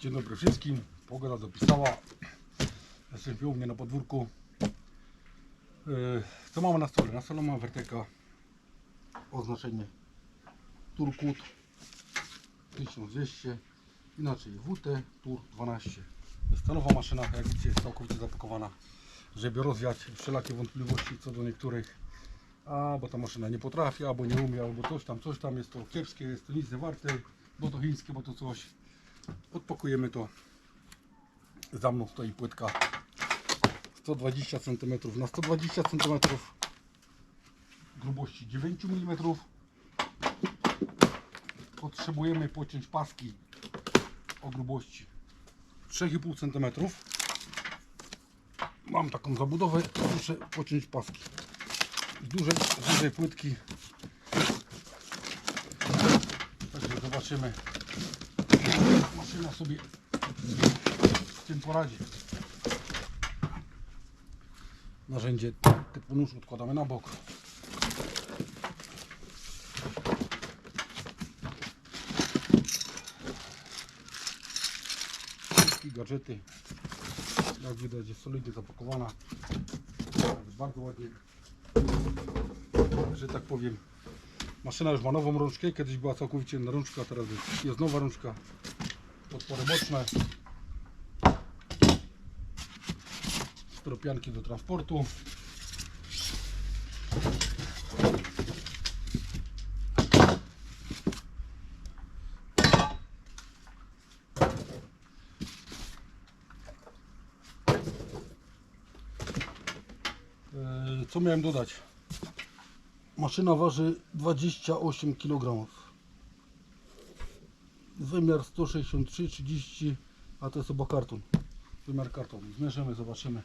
Dzień dobry wszystkim. Pogoda dopisała. Jesteśmy u mnie na podwórku. Yy, Co mamy na stole? Na stole mamy werteka. Oznaczenie Turkut 1200. Inaczej WT Tur 12. Stalowa maszyna, jak widzicie, jest całkowicie zapakowana, żeby rozwiać wszelakie wątpliwości co do niektórych. A, bo ta maszyna nie potrafi, albo nie umie, albo coś tam, coś tam, jest to kiepskie, jest to nic nie warte, bo to chińskie, bo to coś podpakujemy to. Za mną stoi płytka 120 cm na 120 cm grubości 9 mm potrzebujemy pociąć paski o grubości 3,5 cm mam taką zabudowę muszę pociąć paski. Z dużej, z dużej płytki. Także zobaczymy maszyna sobie z tym poradzi. Narzędzie typu nóż odkładamy na bok. Wszystkie gadżety, jak widać jest solidnie zapakowana. Jest bardzo ładnie. Że tak powiem. Maszyna już ma nową rączkę, kiedyś była całkowicie inna rączka, teraz jest nowa rączka. Podpory boczne. Stropianki do transportu. Eee, Co miałem dodać? Maszyna waży 28 kg. Wymiar 163, 30, a to jest chyba karton. Wymiar kartonu. Zmierzymy, zobaczymy.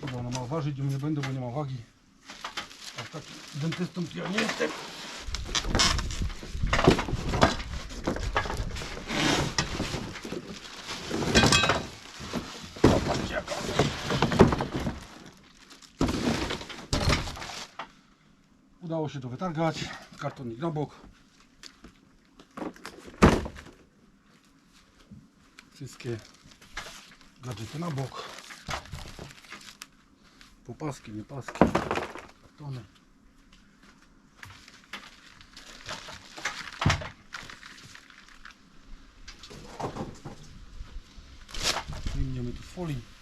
Chyba ona ma ważyć, nie będę, bo nie ma wagi. A taki dentystą ja nie jestem. Udało się to wytargać. Kartonik na bok. Wszystkie gadżety na bok. Popaski, nie paski. Kartony. Wyjmiemy tu folii.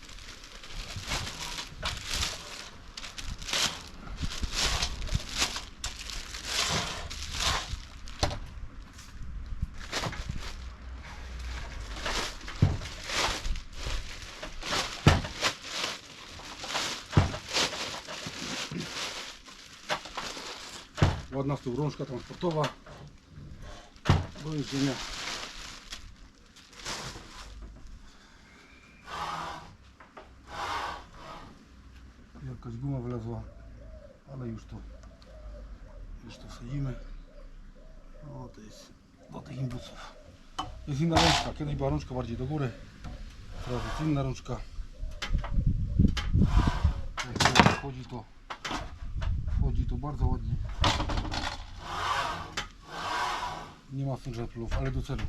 Ładna tyłu rączka transportowa do jeżdżenia. Jakaś guma wylazła, ale już to już to wsadzimy. O, to jest do tych imbusów. Jest inna rączka. Kiedyś była rączka bardziej do góry. Teraz jest inna rączka. Jak wchodzi to wchodzi to bardzo ładnie. Nie ma żartów, ale do celu.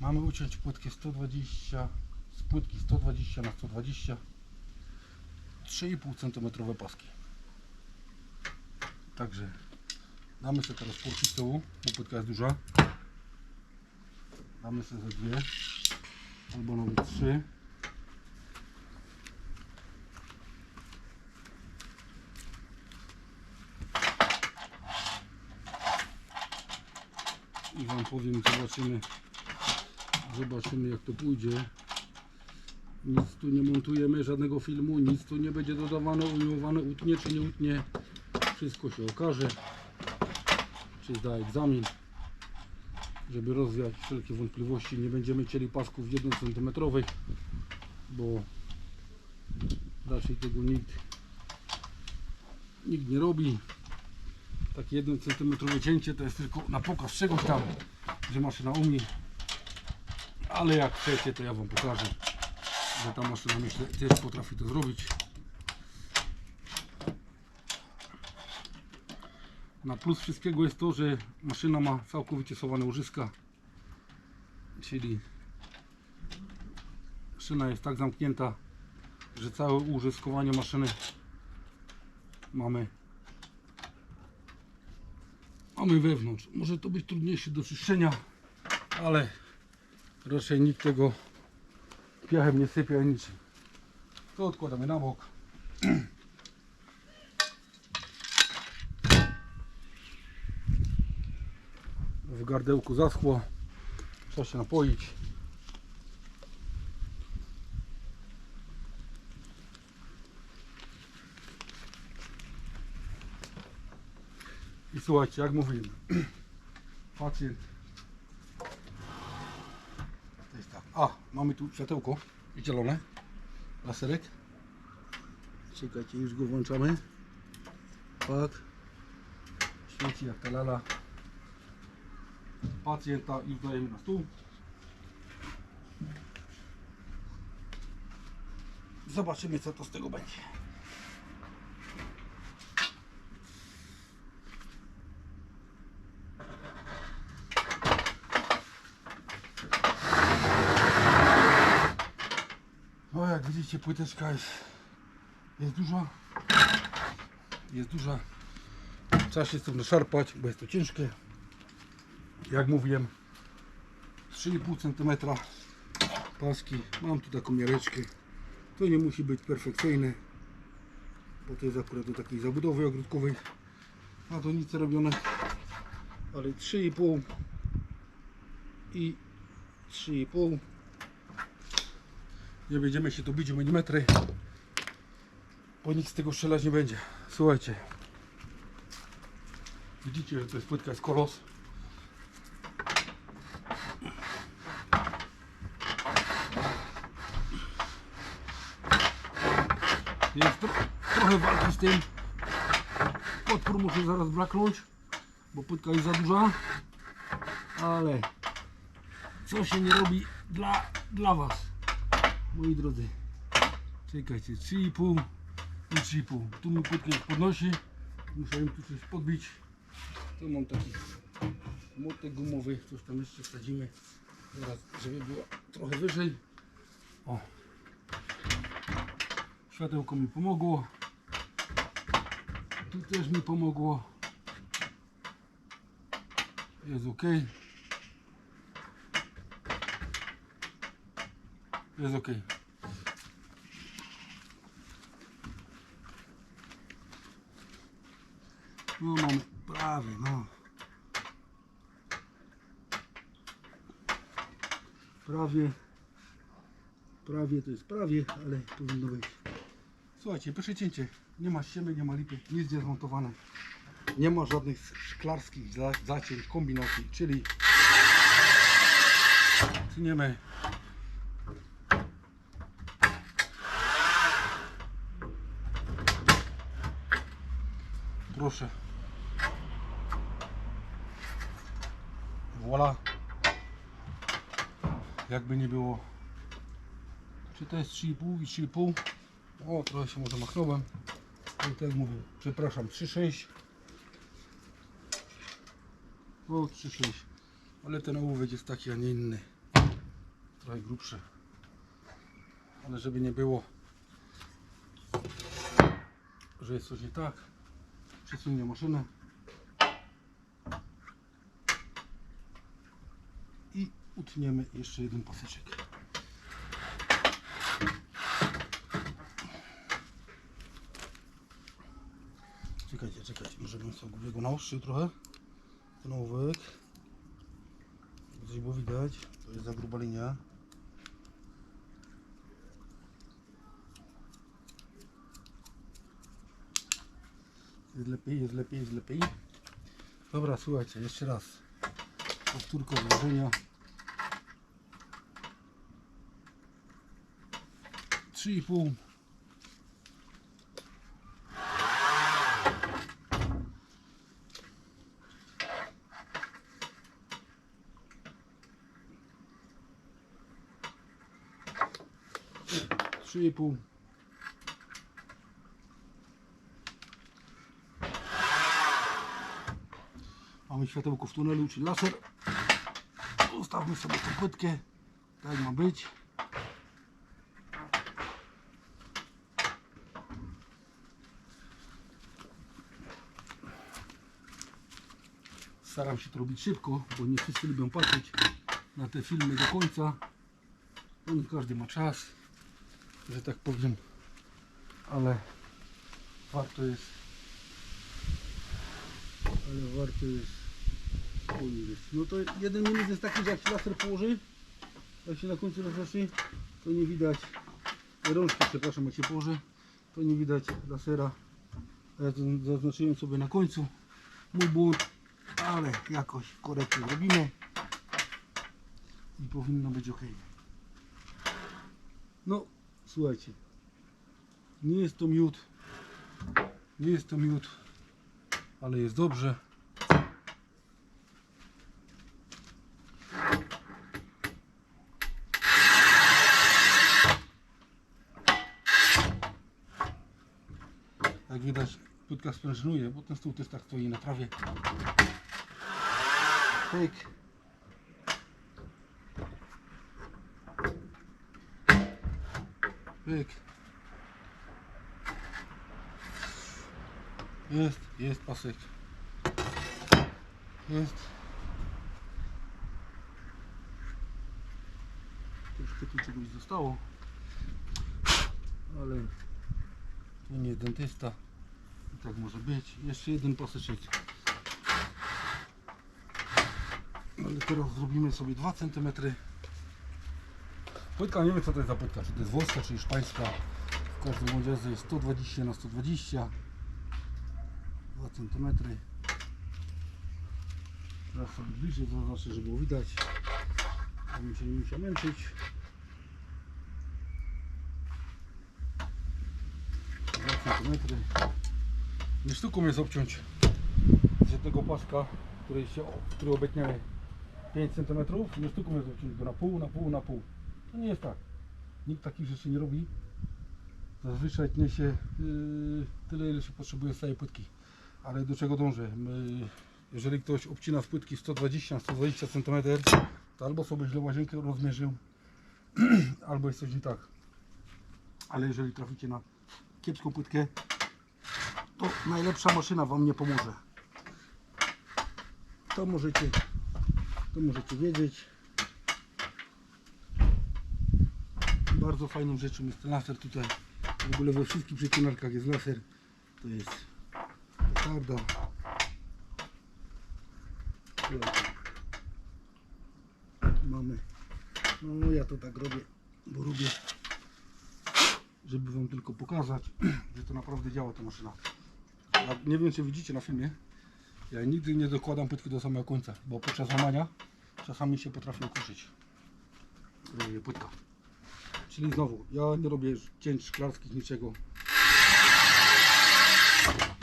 Mamy uciąć płytkę 120 z płytki 120 na 120 3,5 cm paski. Także damy sobie teraz pórki z tyłu, bo płytka jest duża. Damy sobie ze dwie albo nawet trzy. Wam powiem zobaczymy zobaczymy jak to pójdzie. Nic tu nie montujemy żadnego filmu nic tu nie będzie dodawane ujmowane utnie czy nie utnie. Wszystko się okaże. Czy zda egzamin. Żeby rozwiać wszelkie wątpliwości nie będziemy cieli pasków 1 cm bo raczej tego nikt nikt nie robi takie 1 cm cięcie to jest tylko na pokaz czegoś tam, że maszyna umie. Ale jak chcecie, to ja Wam pokażę, że ta maszyna myślę też potrafi to zrobić. Na plus wszystkiego jest to, że maszyna ma całkowicie schowane łożyska, czyli Maszyna jest tak zamknięta, że całe użyskowanie maszyny mamy mamy wewnątrz. Może to być trudniejsze do czyszczenia, ale raczej nikt tego piachem nie sypie ani niczym. To odkładamy na bok. W gardełku zaschło. Trzeba się napoić. Słuchajcie, jak mówiłem, pacjent. To jest tak. A, mamy tu światełko zielone, laserek. Czekajcie, już go włączamy. Tak. Świeci jak ta lala. Pacjenta już dajemy na stół. Zobaczymy co to z tego będzie. No jak widzicie płyteczka jest, jest duża. Jest duża. Trzeba się stąd szarpać, bo jest to ciężkie. Jak mówiłem 3,5 cm paski. Mam tu taką miareczkę. To nie musi być perfekcyjne, bo to jest akurat do takiej zabudowy ogródkowej na donice robione. Ale 3,5 i 3,5 nie będziemy się tu bić o milimetry, bo nikt z tego strzelać nie będzie. Słuchajcie, widzicie, że to jest płytka z kolos. Jest tro trochę walki z tym. Podpór muszę zaraz braknąć, bo płytka jest za duża, ale co się nie robi dla, dla Was moi drodzy czekajcie 3,5 i 3,5 tu mi płytkę podnosi. Muszę im tu coś podbić. Tu mam taki młotek gumowy coś tam jeszcze wsadzimy. Teraz żeby było trochę wyżej. O. Światełko mi pomogło. Tu też mi pomogło. Jest ok jest ok. No mamy prawie, no. Prawie. Prawie to jest prawie, ale powinno być. Słuchajcie, pierwsze cięcie. Nie ma ściemy, nie ma lipy, nic nie zmontowane. Nie ma żadnych szklarskich za- zacięć, kombinacji, czyli tniemy Proszę. Voila. Jakby nie było. Czy to jest 3,5 i 3,5? O, trochę się może machnąłem. I tak mówię, przepraszam, 3,6. O, 3,6. Ale ten ołówek jest taki, a nie inny. Trochę grubszy. Ale żeby nie było, że jest coś nie tak, przesunie maszynę i utniemy jeszcze jeden paseczek. Czekajcie, czekajcie, może bym sobie go naostrzył trochę. Ten ołówek. Coś było widać, to jest za gruba linia. Jest lepiej, jest lepiej, jest lepiej. Dobra, słuchajcie, jeszcze raz. Powtórka wrażenia. 3,5 3,5 światełko w tunelu, czyli laser. Ustawmy sobie tą płytkę, tak ma być. Staram się to robić szybko, bo nie wszyscy lubią patrzeć na te filmy do końca. No nie każdy ma czas, że tak powiem, ale warto jest ale warto jest ujrzeć. No to jeden minus jest taki, że jak się laser położy, jak się na końcu rozrośnie, to nie widać rączki, przepraszam, jak się położy, to nie widać lasera. Ja zaznaczyłem sobie na końcu mój błąd, ale jakoś korektę robimy i powinno być ok. No, słuchajcie, nie jest to miód, nie jest to miód, ale jest dobrze. Jak płytka sprężynuje, bo ten stół też tak stoi na trawie. Pyk. Pyk. Jest, jest pasek. Jest. Troszkę tu czegoś zostało. Ale to nie dentysta. Tak może być. Jeszcze jeden paseczek. Ale teraz zrobimy sobie 2 cm. Płytka, nie wiem co to jest za płytka, czy to jest włoska, czy hiszpańska. W każdym razie jest 120 na 120 2 cm. Teraz sobie bliżej zaznaczę, żeby było widać. Żebym się nie musiał męczyć. 2 cm. Nie sztuką jest obciąć z jednego paska, który, się, który obetniamy 5 cm. Nie sztuką jest obciąć go na pół, na pół, na pół. To nie jest tak. Nikt takich rzeczy nie robi. Zazwyczaj tnie się yy, tyle, ile się potrzebuje z całej płytki. Ale do czego dążę? Jeżeli ktoś obcina z płytki 120-120 cm, to albo sobie źle łazienkę rozmierzył, albo jest coś nie tak. Ale jeżeli traficie na kiepską płytkę, to najlepsza maszyna Wam nie pomoże. To możecie, to możecie wiedzieć. Bardzo fajną rzeczą jest ten laser tutaj. W ogóle we wszystkich przecinarkach jest laser. To jest petarda. Mamy. No ja to tak robię, bo lubię, żeby Wam tylko pokazać, że to naprawdę działa ta maszyna. Nie wiem czy widzicie na filmie. Ja nigdy nie dokładam płytki do samego końca, bo podczas łamania czasami się potrafi okruszyć yy, płytka. Czyli znowu, ja nie robię cięć szklarskich, niczego.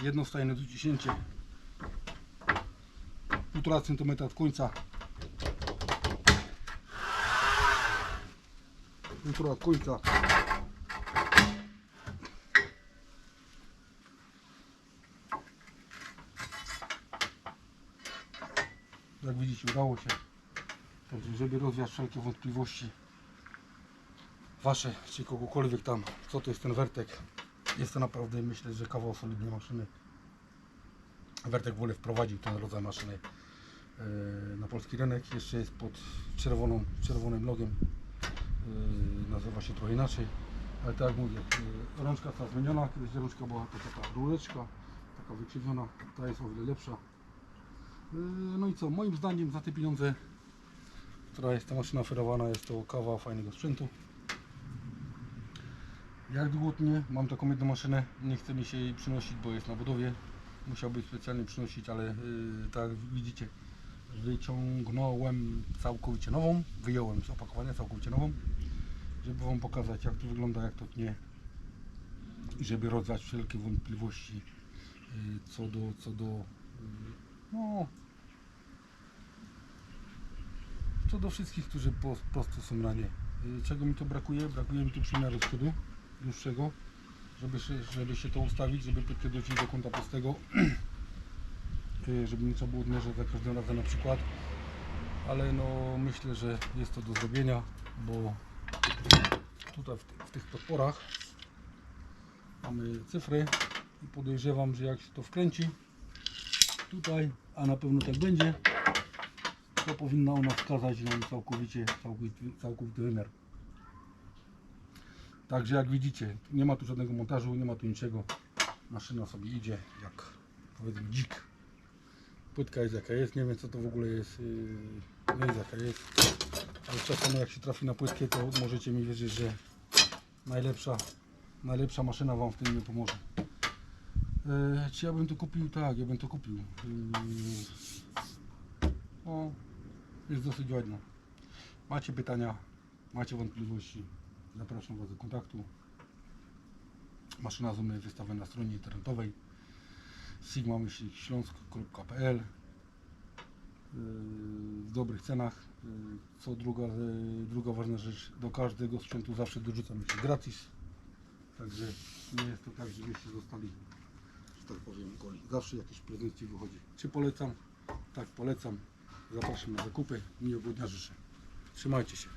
Jednostajne dociśnięcie. 1,5 cm od końca. 1,5 od końca. Widzicie, udało się. Także, żeby rozwiać wszelkie wątpliwości wasze, czy kogokolwiek tam, co to jest ten wertek. Jest to naprawdę, myślę, że kawał solidnej maszyny. Wertek w ogóle wprowadził ten rodzaj maszyny e, na polski rynek. Jeszcze jest pod czerwoną, czerwonym logiem. E, Nazywa się trochę inaczej. Ale tak jak mówię, e, rączka ta zmieniona. Kiedyś rączka była taka ta rureczka, taka wykrzywiona. Ta jest o wiele lepsza. E, No i co, moim zdaniem za te pieniądze, która jest ta maszyna oferowana, jest to kawa fajnego sprzętu. Jak długo tnie? Mam taką jedną maszynę, nie chce mi się jej przynosić, bo jest na budowie. Musiałbym specjalnie przynosić, ale yy, tak jak widzicie, wyciągnąłem całkowicie nową, wyjąłem z opakowania całkowicie nową, żeby Wam pokazać jak to wygląda, jak to tnie i żeby rozwiać wszelkie wątpliwości yy, co do, co do yy, no, co do wszystkich, którzy po prostu są na nie. Yy, Czego mi to brakuje? Brakuje mi tu przymiaru schodu dłuższego, żeby się, żeby się to ustawić, żeby płytkę dociąć do kąta prostego, Yy, żeby nie trzeba było odmierzać za każdym razem na przykład. Ale no myślę, że jest to do zrobienia, bo tutaj w, w tych podporach mamy cyfry i podejrzewam, że jak się to wkręci, tutaj, a na pewno tak będzie, to powinna ona wskazać nam całkowicie, całkowity, całkowity wymiar. Także jak widzicie, nie ma tu żadnego montażu, nie ma tu niczego. Maszyna sobie idzie jak powiedzmy dzik. Płytka jest jaka jest, nie wiem co to w ogóle jest, yy, nie jest jaka jest. Ale czasem jak się trafi na płytkę, to możecie mi wierzyć, że najlepsza, najlepsza maszyna Wam w tym nie pomoże. E, czy ja bym to kupił? Tak, ja bym to kupił. Yy, o, jest dosyć ładna. Macie pytania, macie wątpliwości, zapraszam Was do kontaktu. Maszyna z jest wystawiona na stronie internetowej sigma-śląsk.pl yy, w dobrych cenach. Yy, Co druga, yy, druga ważna rzecz, do każdego sprzętu zawsze dorzucam jeszcze gratis. Także nie jest to tak, żebyście zostali, że tak powiem, goli. Zawsze jakiś prezent Ci wychodzi. Czy polecam? Tak, polecam. Zapraszam na zakupy. Miłego dnia życzę. Trzymajcie się.